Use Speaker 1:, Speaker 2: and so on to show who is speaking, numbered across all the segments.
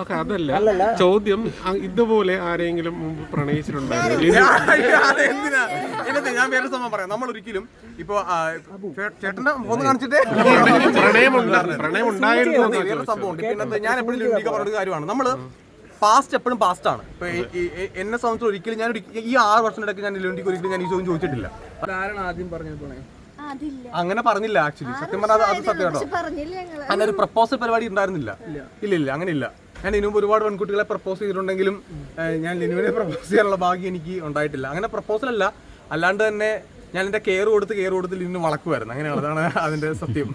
Speaker 1: Okay അതല്ല. ചോദ്യം ഇതുപോലെ ആരെങ്കിലും മുമ്പ് പ്രണയിച്ചിട്ടുണ്ടായിരുന്നു?
Speaker 2: ഞാൻ വേറെ സംഭവം പറയാം. നമ്മൾ ഒരിക്കലും ഇപ്പൊ ചേട്ടന്റെ ഫോൺ കാണിച്ചിട്ടേ?
Speaker 1: പ്രണയമുണ്ടാ പ്രണയം ഉണ്ടായിരുന്നു
Speaker 2: വേറെ സംഭവം ഉണ്ട് പിന്നെ ഞാൻ എപ്പോഴും ലിൻഡിക്ക പറഞ്ഞ ഒരു കാര്യമാണ്. നമ്മൾ പാസ്റ്റ് എപ്പോഴും പാസ്റ്റ് ആണ്. ഇപ്പൊ എന്നെ സംബന്ധിച്ച് ഒരിക്കലും ഞാൻ ഒരിക്കലും- ഈ ആറ് വർഷത്തിനിടയ്ക്ക് ഞാൻ ലിൻഡിക്ക് ഒരിക്കലും ഞാൻ ഈ ചോദ്യം ചോദിച്ചിട്ടില്ല.
Speaker 3: ആരാണ് ആദ്യം പറഞ്ഞത് അതില്ല
Speaker 2: അങ്ങനെ പറഞ്ഞില്ല ആക്ച്വലി സത്യം പറഞ്ഞാൽ അത് സത്യം കേട്ടോ.
Speaker 3: പക്ഷെ പറഞ്ഞില്ല ഞങ്ങൾ.
Speaker 2: അങ്ങനെ ഒരു പ്രപ്പോസൽ പരിപാടി ഉണ്ടായിരുന്നില്ല. ഇല്ല ഇല്ല അങ്ങനെ ഇല്ല ഞാൻ ഇനിമുമ്പ് മുമ്പ് ഒരുപാട് പെൺകുട്ടികളെ പ്രപ്പോസ് ചെയ്തിട്ടുണ്ടെങ്കിലും ഞാൻ ലിനുവിനെ പ്രപ്പോസ് ചെയ്യാനുള്ള ഭാഗ്യം എനിക്ക് ഉണ്ടായിട്ടില്ല. അങ്ങനെ പ്രപ്പോസൽ അല്ല. അല്ലാണ്ട് തന്നെ ഞാൻ എന്റെ കെയർ കൊടുത്ത് കെയർ കൊടുത്ത് ലിനു വളക്കുമായിരുന്നു. അങ്ങനെയുള്ളതാണ് അതിന്റെ സത്യം.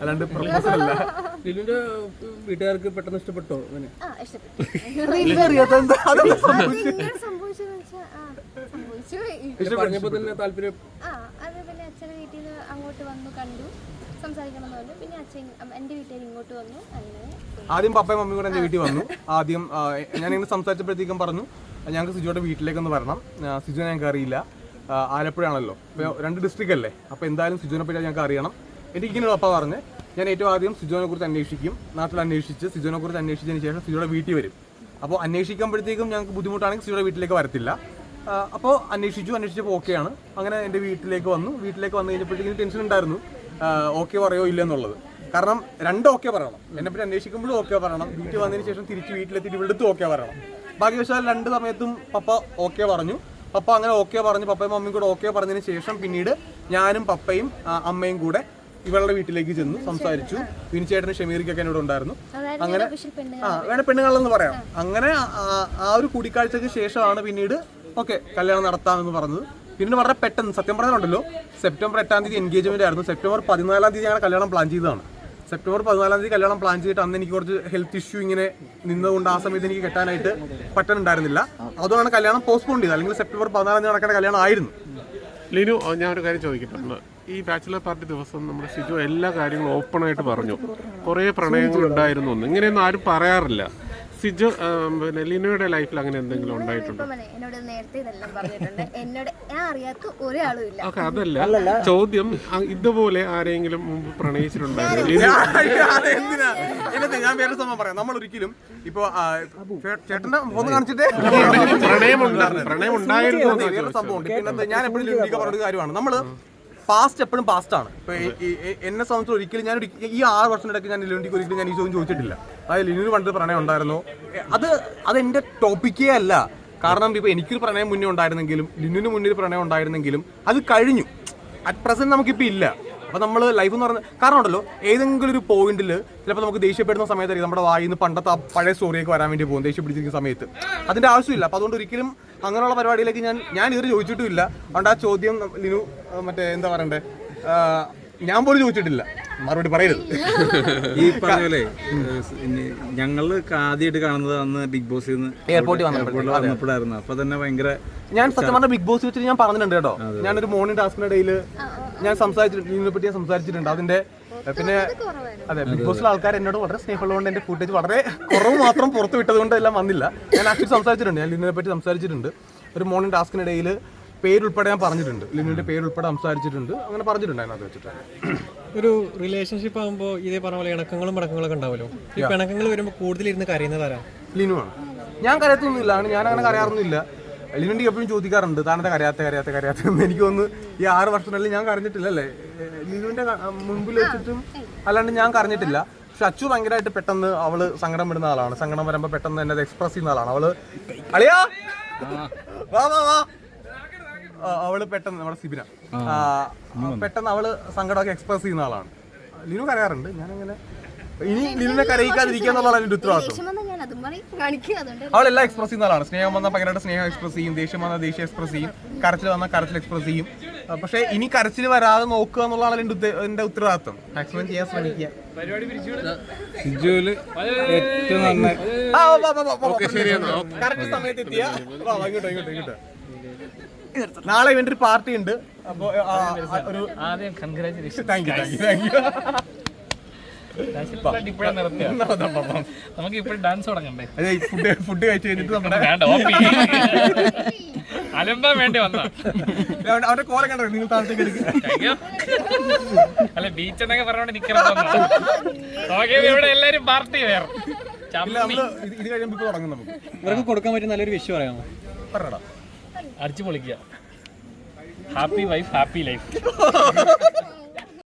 Speaker 2: അല്ലാണ്ട് പ്രപ്പോസൽ അല്ല.
Speaker 4: ലിനുവിന്റെ വീട്ടുകാർക്ക് പെട്ടെന്ന് ഇഷ്ടപ്പെട്ടോ
Speaker 3: ഇഷ്ടപ്പെട്ടു.
Speaker 4: പറഞ്ഞപ്പോ തന്നെ താല്പര്യം
Speaker 3: ആ അത് പിന്നെ അച്ഛനെ വീട്ടിൽ നിന്ന് അങ്ങോട്ട് വന്നു കണ്ടു. സംസാരിക്കണം പറഞ്ഞു പിന്നെ അച്ഛൻ എന്റെ വീട്ടുകാർ ഇങ്ങോട്ട് വന്നു. അങ്ങനെ
Speaker 2: ആദ്യം പപ്പയും മമ്മിയും കൂടെ എന്റെ വീട്ടിൽ വന്നു. ആദ്യം ഞാൻ ഇങ്ങനെ സംസാരിച്ചപ്പോഴത്തേക്കും പറഞ്ഞു ഞങ്ങൾക്ക് സിജുയുടെ വീട്ടിലേക്കൊന്ന് വരണം. സിജുവിനെ ഞങ്ങൾക്ക് അറിയില്ല. ആലപ്പുഴയാണല്ലോ. രണ്ട് ഡിസ്ട്രിക്റ്റ് അല്ലേ? അപ്പോൾ എന്തായാലും സിജുവിനെ പറ്റി ഞങ്ങൾക്ക് അറിയണം. എനിക്ക് ഇങ്ങനെ പപ്പ പറഞ്ഞ് ഞാൻ ഏറ്റവും ആദ്യം സിജുവിനെ കുറിച്ച് അന്വേഷിക്കും. നാട്ടിൽ അന്വേഷിച്ച് സിജുവിനെ കുറിച്ച് അന്വേഷിച്ചതിന് ശേഷം സിജുയുടെ വീട്ടിൽ വരും. അപ്പോൾ അന്വേഷിക്കുമ്പോഴത്തേക്കും ഞങ്ങൾക്ക് ബുദ്ധിമുട്ടാണെങ്കിൽ സിജുയുടെ വീട്ടിലേക്ക് വരത്തില്ല. അപ്പോൾ അന്വേഷിച്ചു അന്വേഷിച്ചപ്പോൾ ഓക്കെയാണ് അങ്ങനെ എന്റെ വീട്ടിലേക്ക് വന്നു. വീട്ടിലേക്ക് വന്നു കഴിഞ്ഞപ്പോഴത്തേക്കും ടെൻഷൻ ഉണ്ടായിരുന്നു. ഓക്കെ പറയോ ഇല്ല എന്നുള്ളത്. കാരണം രണ്ട് ഓക്കെ പറയണം. എന്നെ പറ്റി അന്വേഷിക്കുമ്പോഴും ഓക്കെ പറയണം. വീട്ടിൽ വന്നതിന് ശേഷം തിരിച്ച് വീട്ടിലെത്തിയിട്ട് ഇവിടുത്തെ ഓക്കെ പറയണം. ഭാഗ്യവശാൽ രണ്ട് സമയത്തും പപ്പ ഓക്കെ പറഞ്ഞു. പപ്പ അങ്ങനെ ഓക്കെ പറഞ്ഞു. പപ്പയും മമ്മിയും കൂടെ ഓക്കെ പറഞ്ഞതിന് ശേഷം പിന്നീട് ഞാനും പപ്പയും അമ്മയും കൂടെ ഇവളുടെ വീട്ടിലേക്ക് ചെന്നു സംസാരിച്ചു. വിനിച്ചേട്ടനും ഷമീറിക്കൊക്കെ എന്നോട് ഉണ്ടായിരുന്നു. അങ്ങനെ ആ വേണേ പെണ്ണുങ്ങളെന്ന് പറയാം. അങ്ങനെ ആ ഒരു കൂടിക്കാഴ്ചക്ക് ശേഷമാണ് പിന്നീട് ഓക്കെ കല്യാണം നടത്താമെന്ന് പറഞ്ഞത്. പിന്നെ വളരെ പെട്ടെന്ന് സത്യം പറഞ്ഞാലുണ്ടല്ലോ സെപ്റ്റംബർ എട്ടാം തീയതി എൻഗേജ്മെന്റ് ആയിരുന്നു. സെപ്റ്റംബർ പതിനാലാം തീയതി ഞങ്ങൾ കല്യാണം പ്ലാൻ ചെയ്തതാണ്. സെപ്റ്റംബർ പതിനാലാം തീയതി കല്യാണം പ്ലാൻ ചെയ്തിട്ട് അന്ന് എനിക്ക് കുറച്ച് ഹെൽത്ത് ഇഷ്യൂ ഇങ്ങനെ നിന്നതുകൊണ്ട് ആ സമയത്ത് എനിക്ക് കെട്ടാനായിട്ട് പറ്റുന്നുണ്ടായിരുന്നില്ല അതുകൊണ്ടാണ് കല്യാണം പോസ്റ്റ്പോൺ ചെയ്തത്. അല്ലെങ്കിൽ സെപ്റ്റംബർ പതിനാലാം തീയതി നടക്കേണ്ട കല്യാണം ആയിരുന്നു.
Speaker 1: ലിനു ഞാൻ ഒരു കാര്യം ചോദിക്കട്ടുണ്ട് ഈ ബാച്ചിലർ പാർട്ടി ദിവസം നമ്മുടെ സിജു എല്ലാ കാര്യങ്ങളും ഓപ്പണായിട്ട് പറഞ്ഞു. കുറേ പ്രണയങ്ങൾ ഉണ്ടായിരുന്നു ഇങ്ങനെയൊന്നും ആരും പറയാറില്ല. സിജു പിന്നെ ലിനോയുടെ ലൈഫിൽ അങ്ങനെ എന്തെങ്കിലും ഉണ്ടായിട്ടുണ്ടോ?
Speaker 3: ഇപ്പം എന്നോട് നേരത്തെ ഇതെല്ലാം പറഞ്ഞിട്ടുണ്ട്. എന്നോട് ഞാൻ അറിയാത്ത ഒരാളും ഇല്ല.
Speaker 1: ഓക്കെ അതല്ല. ചോദ്യം ഇതുപോലെ ആരെങ്കിലും മുമ്പ് പ്രണയിച്ചിട്ടുണ്ടായിരുന്നു?
Speaker 2: എന്തിനാ എന്നിട്ട് ഞാൻ വേറെ സംഭവം പറയാം. നമ്മൾ ഒരിക്കലും ഇപ്പൊ ആ, ചേ- ചേട്ടന്റെ ഒന്ന് കാണിച്ചിട്ടേ?
Speaker 1: പ്രണയം പ്രണയം ഉണ്ടായിരുന്നു.
Speaker 2: വേറെ സംഭവം ഉണ്ട് പിന്നെ ഞാൻ എപ്പോഴും ലിൻഡിക്ക പറഞ്ഞ ഒരു കാര്യമാണ്. നമ്മൾ പാസ്റ്റ് എപ്പോഴും പാസ്റ്റ് ആണ്. ഇപ്പൊ ഈ- ഈ- ഈ- എന്നെ സംബന്ധിച്ച് ഒരിക്കലും ഞാൻ ഈ ആറ് വർഷത്തിനിടയ്ക്ക് ഞാൻ ലിൻഡിക്ക് ഒരിക്കലും ഞാൻ ഈ ചോദ്യം ചോദിച്ചിട്ടില്ല. അതായത് ലിനുവിന് പണ്ട് പ്രണയം ഉണ്ടായിരുന്നു. അത് അത് എന്റെ ടോപ്പിക്കേ അല്ല. കാരണം ഇപ്പൊ എനിക്കൊരു പ്രണയം മുന്നേ ഉണ്ടായിരുന്നെങ്കിലും ലിനുവിന് മുന്നിൽ പ്രണയം ഉണ്ടായിരുന്നെങ്കിലും അത് കഴിഞ്ഞു. അറ്റ് പ്രസന്റ് നമുക്കിപ്പോ ഇല്ല. അപ്പൊ നമ്മൾ ലൈഫ് എന്ന് പറഞ്ഞ കാരണം ഉണ്ടല്ലോ ഏതെങ്കിലും ഒരു പോയിന്റിൽ ചിലപ്പോൾ നമുക്ക് ദേഷ്യപ്പെടുന്ന സമയത്തായിരിക്കും നമ്മുടെ വായിൽ നിന്ന് പണ്ടത്തെ ആ പഴയ സ്റ്റോറിയൊക്കെ വരാൻ വേണ്ടി പോകും ദേഷ്യം സമയത്ത്. അതിന്റെ ആവശ്യമില്ല. അപ്പൊ അതുകൊണ്ട് ഒരിക്കലും അങ്ങനെയുള്ള പരിപാടിയിലേക്ക് ഞാൻ ഞാൻ ഇതുവരെ ചോദിച്ചിട്ടുമില്ല. അതുകൊണ്ട് ആ ചോദ്യം ലിനു മറ്റേ എന്താ പറയണ്ടേ? ഞാൻ പോലും ചോദിച്ചിട്ടില്ല. മറുപടി പറയരുത്.
Speaker 5: ഈ പറഞ്ഞ പോലെ ഞങ്ങൾ ആദ്യമായിട്ട് കാണുന്നത് അന്ന് ബിഗ് ബോസിൽ
Speaker 2: നിന്ന് എയർപോർട്ടിൽ.
Speaker 5: വന്നപ്പോഴായിരുന്നു. അപ്പൊ തന്നെ ഭയങ്കര
Speaker 2: ഞാൻ സത്യം പറഞ്ഞ ബിഗ് ബോസ് വെച്ചിട്ട് ഞാൻ പറഞ്ഞിട്ടുണ്ട് കേട്ടോ. ഞാനൊരു മോർണിംഗ് ടാസ്കിനിടയിൽ ഞാൻ സംസാരിച്ചിട്ടുണ്ട് ലിനുവിനെ പറ്റി ഞാൻ സംസാരിച്ചിട്ടുണ്ട്. അതിന്റെ പിന്നെ അതെ ബിഗ് ബോസിലെ ആൾക്കാർ എന്നോട് വളരെ സ്നേഹമുള്ളതുകൊണ്ട് എന്റെ ഫുട്ടേജ് വളരെ കുറവ് മാത്രം പുറത്ത് വിട്ടതുകൊണ്ട് എല്ലാം വന്നില്ല. ഞാൻ ആക്ച്വലി സംസാരിച്ചിട്ടുണ്ട് ഞാൻ ലിനിനെ പറ്റി സംസാരിച്ചിട്ടുണ്ട്. ഒരു മോർണിംഗ് ടാസ്കിനിടയിൽ പേരുൾപ്പെടെ ഞാൻ പറഞ്ഞിട്ടുണ്ട്. ലിനുവിന്റെ പേരുൾപ്പെടെ സംസാരിച്ചിട്ടുണ്ട്. അങ്ങനെ പറഞ്ഞിട്ടുണ്ട് അതിനകത്ത് വെച്ചിട്ട്
Speaker 6: ഒരു റിലേഷൻഷിപ്പ് ആകുമ്പോൾ ഇതേ പറഞ്ഞ പോലെ ഇണക്കങ്ങളും മടക്കങ്ങളൊക്കെ ഉണ്ടാവുമല്ലോ ഈ പിണക്കങ്ങൾ വരുമ്പോൾ കൂടുതൽ ഇരുന്ന് കരയുന്നതാരാ
Speaker 2: ലിനുവാണ് ഞാൻ കരയത്തൊന്നുമില്ല അങ്ങനെ ഞാൻ അങ്ങനെ കരയാറൊന്നുമില്ല. ലിനുണ്ടി എപ്പോഴും ചോദിക്കാറുണ്ട് താനത്തെ കരയാത്ത കരയാത്ത കരയാത്ത? എന്ന് എനിക്ക് തോന്നുന്നു ഈ ആറ് വർഷത്തിനുള്ളിൽ ഞാൻ കരഞ്ഞിട്ടില്ലല്ലേ? ഏഹ് ലിനുവിന്റെ മുമ്പിൽ വെച്ചിട്ടും അല്ലാണ്ട് ഞാൻ കരഞ്ഞിട്ടില്ല. പക്ഷെ അച്ചു ഭയങ്കരമായിട്ട് പെട്ടെന്ന് അവൾ സങ്കടം വിടുന്ന ആളാണ്. സങ്കടം വരുമ്പോൾ പെട്ടെന്ന് എന്നെ എക്സ്പ്രസ് ചെയ്യുന്ന ആളാണ്. അവൾ അളിയാ! വാ വാ വാ. അവൾ പെട്ടെന്ന് നമ്മുടെ സിബിന. പെട്ടെന്ന് അവൾ സങ്കടമൊക്കെ എക്സ്പ്രസ് ചെയ്യുന്ന ആളാണ്. ലിനു കരയാറുണ്ട്. ഞാനങ്ങനെ ഇനി ലിനുവിനെ കരയിക്കാതിരിക്കുക എന്നുള്ളതാണ് ഉത്തരവാദിത്വം. എക്സ്പ്രസ് ചെയ്യുന്ന ആളാണ്. സ്നേഹം വന്ന ഭയങ്കരമായിട്ട് സ്നേഹം എക്സ്പ്രസ് ചെയ്യും. ദേഷ്യം വന്ന ദേഷ്യം എക്സ്പ്രസ് ചെയ്യും. കരച്ചിൽ വന്ന കരച്ചിൽ എക്സ്പ്രസ് ചെയ്യും. പക്ഷെ ഇനി കരച്ചിൽ വരാതെ നോക്കുക എന്നുള്ളതാണ് എന്റെ ഉത്തരവാദിത്വം. മാക്സിമം ചെയ്യാൻ ശ്രമിക്കുക. കറക്റ്റ് സമയത്ത് എത്തിയ. വാ, വാ, ഇങ്ങോട്ടോ ഇങ്ങോട്ടോ ഇങ്ങോട്ടോ. നാളെ ഇവന്റെ ഒരു പാർട്ടി ഉണ്ട്. അപ്പൊ ഒരു thank you thank you thank you
Speaker 7: നമുക്ക് ഇപ്പോഴും ഡാൻസ് തുടങ്ങണ്ടേ?
Speaker 2: ഫുഡ് ഫുഡ് കഴിച്ചു കഴിഞ്ഞിട്ട് നമ്മുടെ
Speaker 7: വേണ്ട ഓപ്പി അലമ്പാൻ വേണ്ടി വന്ന
Speaker 2: അവന്റെ- അവന്റെ കോല കണ്ടോ? നിങ്ങൾ താഴത്തേക്ക്
Speaker 7: അല്ല ബീച്ച് എന്നൊക്കെ പറഞ്ഞോണ്ട് നിക്കണം ഇവിടെ എല്ലാരും പാർട്ടി വേറെ
Speaker 2: ഇത് കഴിയുമ്പോൾ ഇപ്പോൾ തുടങ്ങും നമുക്ക്.
Speaker 6: ഇവർക്ക് കൊടുക്കാൻ പറ്റിയ നല്ലൊരു വിഷയം പറയാമോ?
Speaker 2: പറഞ്ഞടാ.
Speaker 7: അടിച്ചു പൊളിക്കുക. Happy wife happy life